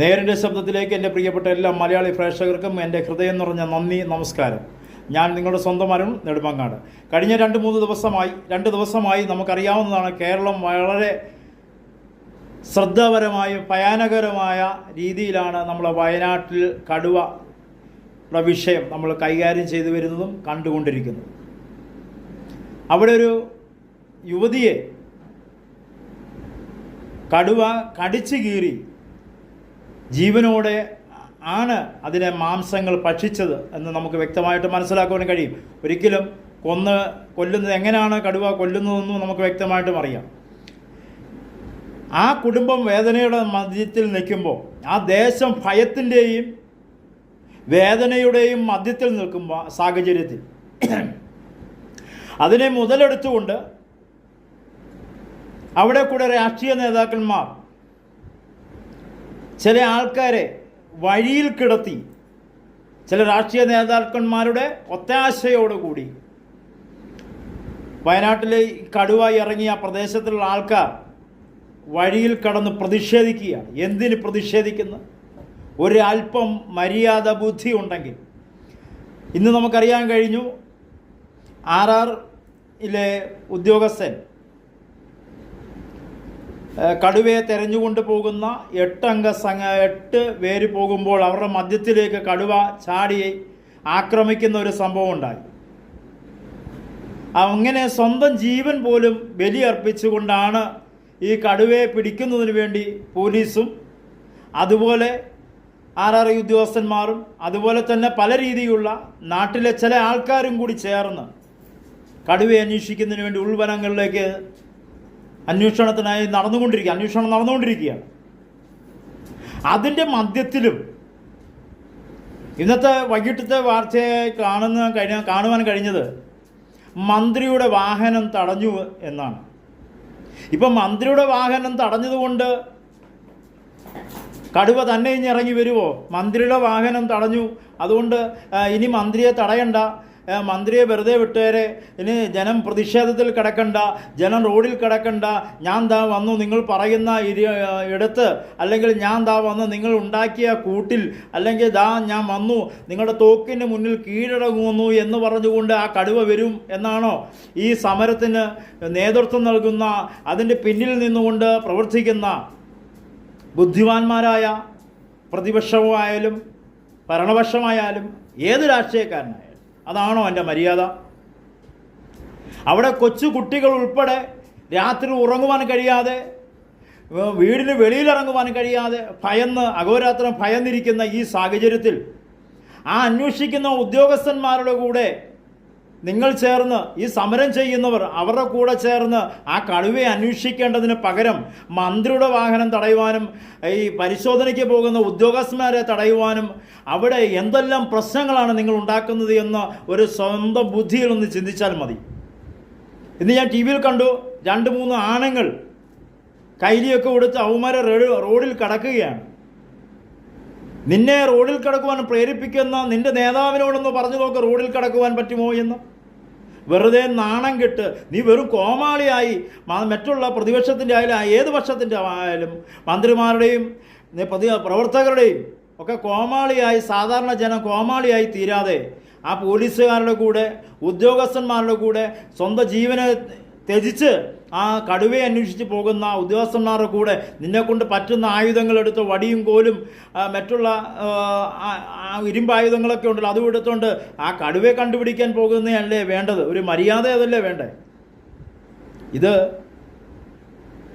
നേരിന്റെ ശബ്ദത്തിലേക്ക് എന്റെ പ്രിയപ്പെട്ട എല്ലാ മലയാളി പ്രേക്ഷകർക്കും എന്റെ ഹൃദയം നിറഞ്ഞ നന്ദി നമസ്കാരം. ഞാൻ നിങ്ങളുടെ സ്വന്തം അരുൺ നെടുമങ്ങാട്. കഴിഞ്ഞ രണ്ട് മൂന്ന് ദിവസമായി രണ്ട് ദിവസമായി നമുക്കറിയാവുന്നതാണ് കേരളം വളരെ ശ്രദ്ധാപരമായ ഭയാനകരമായ രീതിയിലാണ് നമ്മൾ വയനാട്ടിൽ കടുവ വിഷയം നമ്മൾ കൈകാര്യം ചെയ്തു വരുന്നതും കണ്ടുകൊണ്ടിരിക്കുന്നു അവിടെ ഒരു യുവതിയെ കടുവ കടിച്ചു കീറി ജീവനോടെ ആണ് അതിനെ മാംസങ്ങൾ ഭക്ഷിച്ചത് എന്ന് നമുക്ക് വ്യക്തമായിട്ട് മനസ്സിലാക്കുവാൻ കഴിയും. ഒരിക്കലും കൊന്ന് കൊല്ലുന്നത് എങ്ങനെയാണ് കടുവ കൊല്ലുന്നതെന്നും നമുക്ക് വ്യക്തമായിട്ടും അറിയാം. ആ കുടുംബം വേദനയുടെ മധ്യത്തിൽ നിൽക്കുമ്പോൾ ആ ദേശം ഭയത്തിന്റെയും വേദനയുടെയും മധ്യത്തിൽ നിൽക്കുമ്പോൾ സാഹചര്യത്തിൽ അതിനെ മുതലെടുത്തുകൊണ്ട് അവിടെ കൂടെ രാഷ്ട്രീയ നേതാക്കന്മാർ ചില ആൾക്കാരെ വഴിയിൽ കിടത്തി ചില രാഷ്ട്രീയ നേതാക്കന്മാരുടെ ഒത്താശയോടുകൂടി വയനാട്ടിലെ ഈ കടുവ ഇറങ്ങിയ പ്രദേശത്തുള്ള ആൾക്കാർ വഴിയിൽ കടന്ന് പ്രതിഷേധിക്കുക. എന്തിന് പ്രതിഷേധിക്കുന്നു? ഒരല്പം മര്യാദ ബുദ്ധി ഉണ്ടെങ്കിൽ. ഇന്ന് നമുക്കറിയാൻ കഴിഞ്ഞു ആർ ആറിലെ ഉദ്യോഗസ്ഥൻ കടുവയെ തെരഞ്ഞുകൊണ്ട് പോകുന്ന എട്ടംഗ സംഘ എട്ട് പേര് പോകുമ്പോൾ അവരുടെ മധ്യത്തിലേക്ക് കടുവ ചാടി ആക്രമിക്കുന്ന ഒരു സംഭവം ഉണ്ടായി. അങ്ങനെ സ്വന്തം ജീവൻ പോലും ബലിയർപ്പിച്ചുകൊണ്ടാണ് ഈ കടുവയെ പിടിക്കുന്നതിന് വേണ്ടി പോലീസും അതുപോലെ ആർ ആർ ഉദ്യോഗസ്ഥന്മാരും അതുപോലെ തന്നെ പല രീതിയിലുള്ള നാട്ടിലെ ചില ആൾക്കാരും കൂടി ചേർന്ന് കടുവയെ അന്വേഷിക്കുന്നതിന് വേണ്ടി ഉൾവനങ്ങളിലേക്ക് അന്വേഷണത്തിനായി നടന്നുകൊണ്ടിരിക്കുക അന്വേഷണം നടന്നുകൊണ്ടിരിക്കുകയാണ്. അതിന്റെ മധ്യത്തിലും ഇന്നത്തെ വൈകിട്ടത്തെ വാർത്തയെ കാണുന്ന കഴിഞ്ഞ കാണുവാൻ കഴിഞ്ഞത് മന്ത്രിയുടെ വാഹനം തടഞ്ഞു എന്നാണ്. ഇപ്പം മന്ത്രിയുടെ വാഹനം തടഞ്ഞതുകൊണ്ട് കടുവ തന്നെ ഇനി ഇറങ്ങി വരുമോ മന്ത്രിയുടെ വാഹനം തടഞ്ഞു. അതുകൊണ്ട് ഇനി മന്ത്രിയെ തടയണ്ട. മന്ത്രിയെ വെറുതെ വിട്ടേരെ. ഇനി ജനം പ്രതിഷേധത്തിൽ കിടക്കണ്ട ജനം റോഡിൽ കിടക്കണ്ട. ഞാൻ ദാ വന്നു നിങ്ങൾ പറയുന്ന ഇരി ഇടത്ത് അല്ലെങ്കിൽ ഞാൻ ദാ വന്ന് നിങ്ങൾ ഉണ്ടാക്കിയ കൂട്ടിൽ അല്ലെങ്കിൽ ദാ ഞാൻ വന്നു നിങ്ങളുടെ തോക്കിന് മുന്നിൽ കീഴടങ്ങുന്നു എന്ന് പറഞ്ഞുകൊണ്ട് ആ കടുവ വരും എന്നാണോ? ഈ സമരത്തിന് നേതൃത്വം നൽകുന്ന അതിന്റെ പിന്നിൽ നിന്നുകൊണ്ട് പ്രവർത്തിക്കുന്ന ബുദ്ധിമാന്മാരായ പ്രതിപക്ഷമായാലും ഭരണപക്ഷമായാലും ഏത് രാഷ്ട്രീയക്കാരനായാലും അതാണോ എന്റെ മര്യാദ? അവിടെ കൊച്ചു കുട്ടികൾ ഉൾപ്പെടെ രാത്രി ഉറങ്ങുവാൻ കഴിയാതെ വീടിന് വെളിയിലിറങ്ങുവാൻ കഴിയാതെ ഭയന്ന് അഹോരാത്രം ഭയന്നിരിക്കുന്ന ഈ സാഹചര്യത്തിൽ ആ അന്വേഷിക്കുന്ന ഉദ്യോഗസ്ഥന്മാരുടെ കൂടെ നിങ്ങൾ ചേർന്ന് ഈ സമരം ചെയ്യുന്നവർ അവരുടെ കൂടെ ചേർന്ന് ആ കഴിവെ അന്വേഷിക്കേണ്ടതിന് പകരം മന്ത്രിയുടെ വാഹനം തടയുവാനും ഈ പരിശോധനയ്ക്ക് പോകുന്ന ഉദ്യോഗസ്ഥന്മാരെ തടയുവാനും അവിടെ എന്തെല്ലാം പ്രശ്നങ്ങളാണ് നിങ്ങൾ ഉണ്ടാക്കുന്നത് എന്ന് ഒരു സ്വന്തം ബുദ്ധിയിൽ ഒന്ന് ചിന്തിച്ചാൽ മതി. ഇന്ന് ഞാൻ ടി വിയിൽ കണ്ടു രണ്ട് മൂന്ന് ആണുങ്ങൾ കൈലിയൊക്കെ കൊടുത്ത് അവന്മാരെ റോഡ് റോഡിൽ കടക്കുകയാണ്. നിന്നെ റോഡിൽ കിടക്കുവാൻ പ്രേരിപ്പിക്കുന്ന നിന്റെ നേതാവിനോടൊന്ന് പറഞ്ഞു നോക്ക് റോഡിൽ കിടക്കുവാൻ പറ്റുമോ എന്ന്. വെറുതെ നാണം കെട്ട് നീ വെറും കോമാളിയായി മറ്റുള്ള പ്രതിപക്ഷത്തിന്റെ ആയാലും ഏത് പക്ഷത്തിന്റെ ആയാലും മന്ത്രിമാരുടെയും പ്രതി പ്രവർത്തകരുടെയും ഒക്കെ കോമാളിയായി സാധാരണ ജനം കോമാളിയായി തീരാതെ ആ പോലീസുകാരുടെ കൂടെ ഉദ്യോഗസ്ഥന്മാരുടെ കൂടെ സ്വന്തം ജീവനെ ത്യജിച്ച് ആ കടുവയെ അന്വേഷിച്ച് പോകുന്ന ഉദ്യോഗസ്ഥന്മാരുടെ കൂടെ നിന്നെക്കൊണ്ട് പറ്റുന്ന ആയുധങ്ങൾ എടുത്ത് വടിയും കോലും മറ്റുള്ള ആ, ആ- ആ ഇരുമ്പ് ആയുധങ്ങളൊക്കെ ഉണ്ടല്ലോ അതും എടുത്തുകൊണ്ട് ആ കടുവയെ കണ്ടുപിടിക്കാൻ പോകുന്നതല്ലേ വേണ്ടത്? ഒരു മര്യാദ അതല്ലേ വേണ്ടേ? ഇത്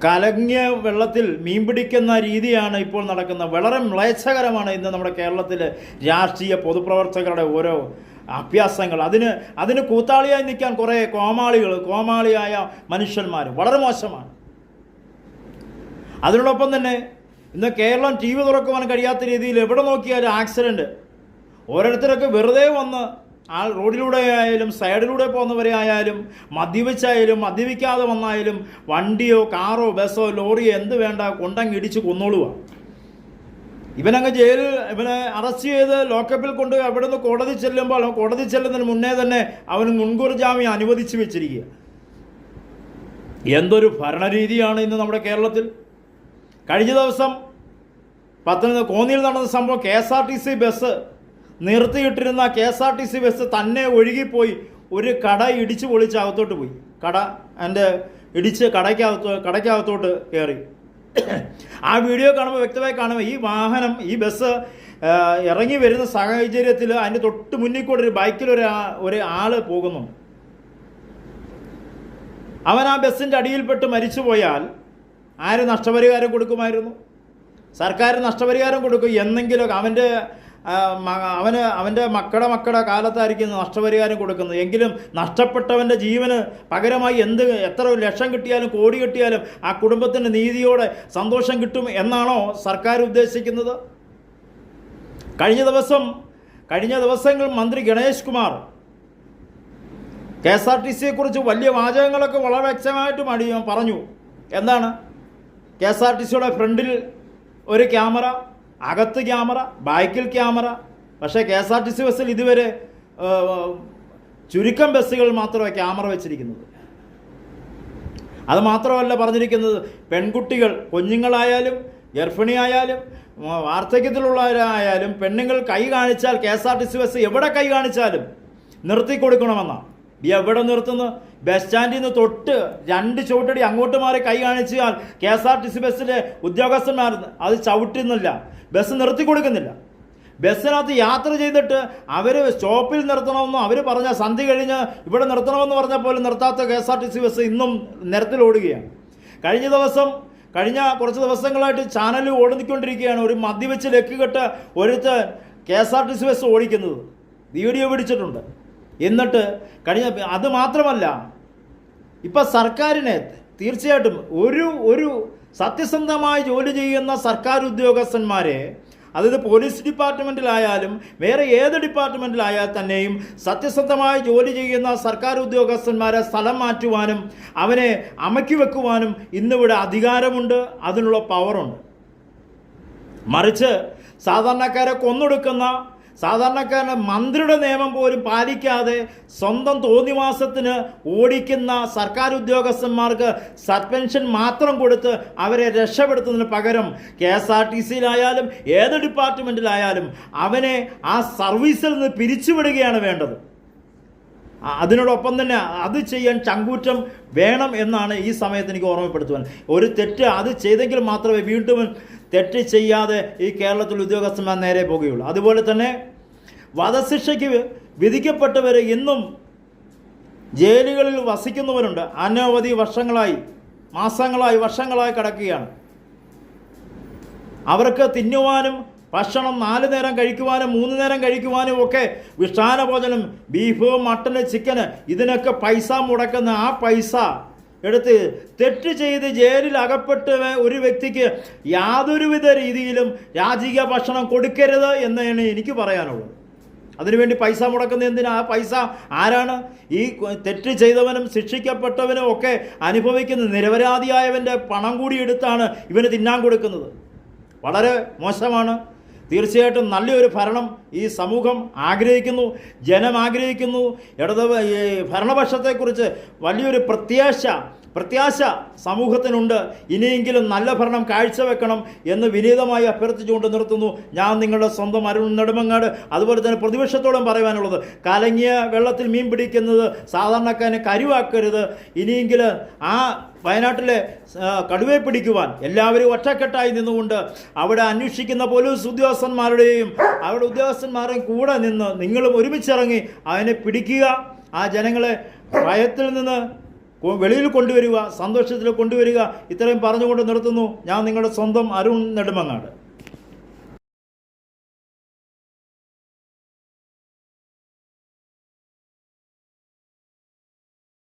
കലങ്ങിയ വെള്ളത്തിൽ മീൻ പിടിക്കുന്ന രീതിയാണ് ഇപ്പോൾ നടക്കുന്നത്. വളരെ മ്ലേച്ഛകരമാണ് ഇന്ന് നമ്മുടെ കേരളത്തിലെ രാഷ്ട്രീയ പൊതുപ്രവർത്തകരുടെ ഓരോ അഭ്യാസങ്ങൾ. അതിന് അതിന് കൂത്താളിയായി നിൽക്കാൻ കുറേ കോമാളികൾ കോമാളിയായ മനുഷ്യന്മാർ വളരെ മോശമാണ്. അതിനോടൊപ്പം തന്നെ ഇന്ന് കേരളം ടി വി തുറക്കുവാൻ കഴിയാത്ത രീതിയിൽ എവിടെ നോക്കിയാലും ആക്സിഡന്റ് ഓരോരുത്തരൊക്കെ വെറുതെ വന്ന് ആ റോഡിലൂടെ ആയാലും സൈഡിലൂടെ പോകുന്നവരെ ആയാലും മദ്യപിച്ചായാലും മദ്യപിക്കാതെ വന്നായാലും വണ്ടിയോ കാറോ ബസ്സോ ലോറിയോ എന്ത് വേണ്ട കൊണ്ടങ്ങ് ഇടിച്ച് കൊന്നോളുക ഇവനങ്ങ് ജയിലിൽ ഇവനെ അറസ്റ്റ് ചെയ്ത് ലോക്കപ്പിൽ കൊണ്ട് അവിടെ നിന്ന് കോടതി ചെല്ലുമ്പോൾ കോടതി ചെല്ലുന്നതിന് മുന്നേ തന്നെ അവന് മുൻകൂർ ജാമ്യം അനുവദിച്ചു വെച്ചിരിക്കുക. എന്തൊരു ഭരണരീതിയാണ് ഇന്ന് നമ്മുടെ കേരളത്തിൽ. കഴിഞ്ഞ ദിവസം പത്തനംതിട്ട കോന്നിയിൽ നടന്ന സംഭവം K S R T C bus നിർത്തിയിട്ടിരുന്ന K S R T C bus തന്നെ ഒഴുകിപ്പോയി. ഒരു കട ഇടിച്ച് പൊളിച്ച് അകത്തോട്ട് പോയി. കട എന്റെ ഇടിച്ച് കടയ്ക്കകത്ത് കടയ്ക്കകത്തോട്ട് കയറി. ആ വീഡിയോ കാണുമ്പോൾ വ്യക്തമായി കാണുമ്പോൾ ഈ വാഹനം ഈ ബസ് ഇറങ്ങി വരുന്ന സാഹചര്യത്തിൽ അതിന്റെ തൊട്ട് മുന്നിൽ കൂടെ ഒരു ബൈക്കിൽ ഒരു ഒരു ആൾ പോകുന്നു. അവൻ ആ ബസ്സിന്റെ അടിയിൽപ്പെട്ട് മരിച്ചു പോയാൽ ആര് നഷ്ടപരിഹാരം കൊടുക്കുമായിരുന്നു? സർക്കാർ നഷ്ടപരിഹാരം കൊടുക്കും. എന്നെങ്കിലും അവന്റെ അവന് അവന്റെ മക്കളുടെ മക്കളുടെ കാലത്തായിരിക്കും നഷ്ടപരിഹാരം കൊടുക്കുന്നത്. എങ്കിലും നഷ്ടപ്പെട്ടവന്റെ ജീവന് പകരമായി എന്ത് എത്ര ലക്ഷം കിട്ടിയാലും കോടി കിട്ടിയാലും ആ കുടുംബത്തിന്റെ നീതിയോടെ സന്തോഷം കിട്ടും എന്നാണോ സർക്കാർ ഉദ്ദേശിക്കുന്നത്? കഴിഞ്ഞ ദിവസം കഴിഞ്ഞ ദിവസങ്ങൾ മന്ത്രി Ganesh Kumar K S R T സിയെ കുറിച്ച് വലിയ വാചകങ്ങളൊക്കെ വളരെ വ്യക്തമായിട്ട് മടി പറഞ്ഞു. എന്താണ്? കെ എസ് ആർ ടി സിയുടെ ഫ്രണ്ടിൽ ഒരു ക്യാമറ അകത്ത് ക്യാമറ ബാക്കിൽ ക്യാമറ പക്ഷേ K S R T C ബസ്സിൽ ഇതുവരെ ചുരുക്കം ബസ്സുകൾ മാത്രമേ ക്യാമറ വെച്ചിരിക്കുന്നത്. അത് മാത്രമല്ല പറഞ്ഞിരിക്കുന്നത് പെൺകുട്ടികൾ കുഞ്ഞുങ്ങളായാലും ഗർഭിണിയായാലും വാർദ്ധക്യത്തിലുള്ളവരായാലും പെണ്ണുങ്ങൾ കൈ കാണിച്ചാൽ K S R T C bus എവിടെ കൈ കാണിച്ചാലും നിർത്തി കൊടുക്കണമെന്നാണ് എവിടെ നിർത്തുന്നു? ബസ് സ്റ്റാൻഡിൽ നിന്ന് തൊട്ട് രണ്ട് ചുവട്ടടി അങ്ങോട്ട് മാറി കൈ കാണിച്ചാൽ K S R T C ബസ്സിലെ ഉദ്യോഗസ്ഥന്മാർ അത് ചവിട്ടുന്നില്ല. ബസ് നിർത്തി കൊടുക്കുന്നില്ല. ബസ്സിനകത്ത് യാത്ര ചെയ്തിട്ട് അവർ സ്റ്റോപ്പിൽ നിർത്തണമെന്നും അവർ പറഞ്ഞ സന്ധി കഴിഞ്ഞ് ഇവിടെ നിർത്തണമെന്ന് പറഞ്ഞാൽ പോലും നിർത്താത്ത K S R T C bus ഇന്നും നിരത്തിലോടുകയാണ് കഴിഞ്ഞ ദിവസം കഴിഞ്ഞ കുറച്ച് ദിവസങ്ങളായിട്ട് ചാനൽ ഓടിക്കൊണ്ടിരിക്കുകയാണ്. ഒരു മദ്യവെച്ച് ലക്കുകെട്ട് ഒരുത്ത് K S R T C bus ഓടിക്കുന്നത്. വീഡിയോ പിടിച്ചിട്ടുണ്ട്. എന്നിട്ട് കഴിഞ്ഞ അത് മാത്രമല്ല ഇപ്പം സർക്കാരിനെ തീർച്ചയായിട്ടും ഒരു ഒരു സത്യസന്ധമായി ജോലി ചെയ്യുന്ന സർക്കാർ ഉദ്യോഗസ്ഥന്മാരെ അതായത് പോലീസ് ഡിപ്പാർട്ട്മെന്റിലായാലും വേറെ ഏത് ഡിപ്പാർട്ട്മെന്റിലായാൽ തന്നെയും സത്യസന്ധമായി ജോലി ചെയ്യുന്ന സർക്കാർ ഉദ്യോഗസ്ഥന്മാരെ സ്ഥലം മാറ്റുവാനും അവനെ അമക്കി വെക്കുവാനും ഇന്നിവിടെ അധികാരമുണ്ട് അതിനുള്ള പവറുണ്ട് മറിച്ച് സാധാരണക്കാരെ കൊന്നൊടുക്കുന്ന സാധാരണക്കാരന്റെ മന്ത്രിയുടെ നിയമം പോലും പാലിക്കാതെ സ്വന്തം തോന്നിവാസത്തിന് ഓടിക്കുന്ന സർക്കാർ ഉദ്യോഗസ്ഥന്മാർക്ക് സസ്പെൻഷൻ മാത്രം കൊടുത്ത് അവരെ രക്ഷപ്പെടുത്തുന്നതിന് പകരം കെ എസ് ആർ ടി സിയിലായാലും ഏത് ഡിപ്പാർട്ട്മെന്റിലായാലും അവനെ ആ സർവീസിൽ നിന്ന് പിരിച്ചുവിടുകയാണ് വേണ്ടത്. അതിനോടൊപ്പം തന്നെ അത് ചെയ്യാൻ ചങ്കൂറ്റം വേണം എന്നാണ് ഈ സമയത്ത് എനിക്ക് ഓർമ്മപ്പെടുത്തുവാൻ. ഒരു തെറ്റ് അത് ചെയ്തെങ്കിൽ മാത്രമേ വീണ്ടും തെറ്റ് ചെയ്യാതെ ഈ കേരളത്തിൽ ഉദ്യോഗസ്ഥന്മാർ നേരെ പോകുകയുള്ളൂ. അതുപോലെ തന്നെ വധശിക്ഷയ്ക്ക് വിധിക്കപ്പെട്ടവർ ഇന്നും ജയിലുകളിൽ വസിക്കുന്നവരുണ്ട്. അനവധി വർഷങ്ങളായി മാസങ്ങളായി വർഷങ്ങളായി കിടക്കുകയാണ്. അവർക്ക് തിന്നുവാനും ഭക്ഷണം നാല് നേരം കഴിക്കുവാനും മൂന്ന് നേരം കഴിക്കുവാനും ഒക്കെ വിഷാന ഭോജനം ബീഫ് മട്ടന് ചിക്കന് ഇതിനൊക്കെ പൈസ മുടക്കുന്ന ആ പൈസ എടുത്ത് തെറ്റ് ചെയ്ത് ജയിലിൽ അകപ്പെട്ട ഒരു വ്യക്തിക്ക് യാതൊരുവിധ രീതിയിലും രാജകീയ ഭക്ഷണം കൊടുക്കരുത് എന്നാണ് എനിക്ക് പറയാനുള്ളത്. അതിനുവേണ്ടി പൈസ മുടക്കുന്ന എന്തിനാ? ആ പൈസ ആരാണ്? ഈ തെറ്റ് ചെയ്തവനും ശിക്ഷിക്കപ്പെട്ടവനും ഒക്കെ അനുഭവിക്കുന്ന നിരപരാധിയായവന്റെ പണം കൂടി എടുത്താണ് ഇവന് തിന്നാൻ കൊടുക്കുന്നത്. വളരെ മോശമാണ്. തീർച്ചയായിട്ടും നല്ലൊരു ഭരണം ഈ സമൂഹം ആഗ്രഹിക്കുന്നു ജനം ആഗ്രഹിക്കുന്നു. ഇടത് ഭരണപക്ഷത്തെക്കുറിച്ച് വലിയൊരു പ്രത്യാശ പ്രത്യാശ സമൂഹത്തിനുണ്ട്. ഇനിയെങ്കിലും നല്ല ഭരണം കാഴ്ചവെക്കണം എന്ന് വിനീതമായി അഭ്യർത്ഥിച്ചുകൊണ്ട് നിർത്തുന്നു ഞാൻ നിങ്ങളുടെ സ്വന്തം അരുൺ നെടുമങ്ങാട്. അതുപോലെ തന്നെ പ്രതിപക്ഷത്തോടും പറയാനുള്ളത് കലങ്ങിയ വെള്ളത്തിൽ മീൻ പിടിക്കുന്നത് സാധാരണക്കാരനെ കരുവാക്കരുത്. ഇനിയെങ്കിലും ആ വയനാട്ടിലെ കടുവയെ പിടിക്കുവാൻ എല്ലാവരും ഒറ്റക്കെട്ടായി നിന്നുകൊണ്ട് അവിടെ അന്വേഷിക്കുന്ന പോലീസ് ഉദ്യോഗസ്ഥന്മാരുടെയും അവിടെ ഉദ്യോഗസ്ഥന്മാരുടെയും കൂടെ നിന്ന് നിങ്ങളും ഒരുമിച്ചിറങ്ങി അതിനെ പിടിക്കുക. ആ ജനങ്ങളെ ഭയത്തിൽ നിന്ന് വെളിയിൽ കൊണ്ടുവരിക സന്തോഷത്തിൽ കൊണ്ടുവരിക ഇത്രയും പറഞ്ഞുകൊണ്ട് നിർത്തുന്നു. ഞാൻ നിങ്ങളുടെ സ്വന്തം അരുൺ നെടുമങ്ങാട്.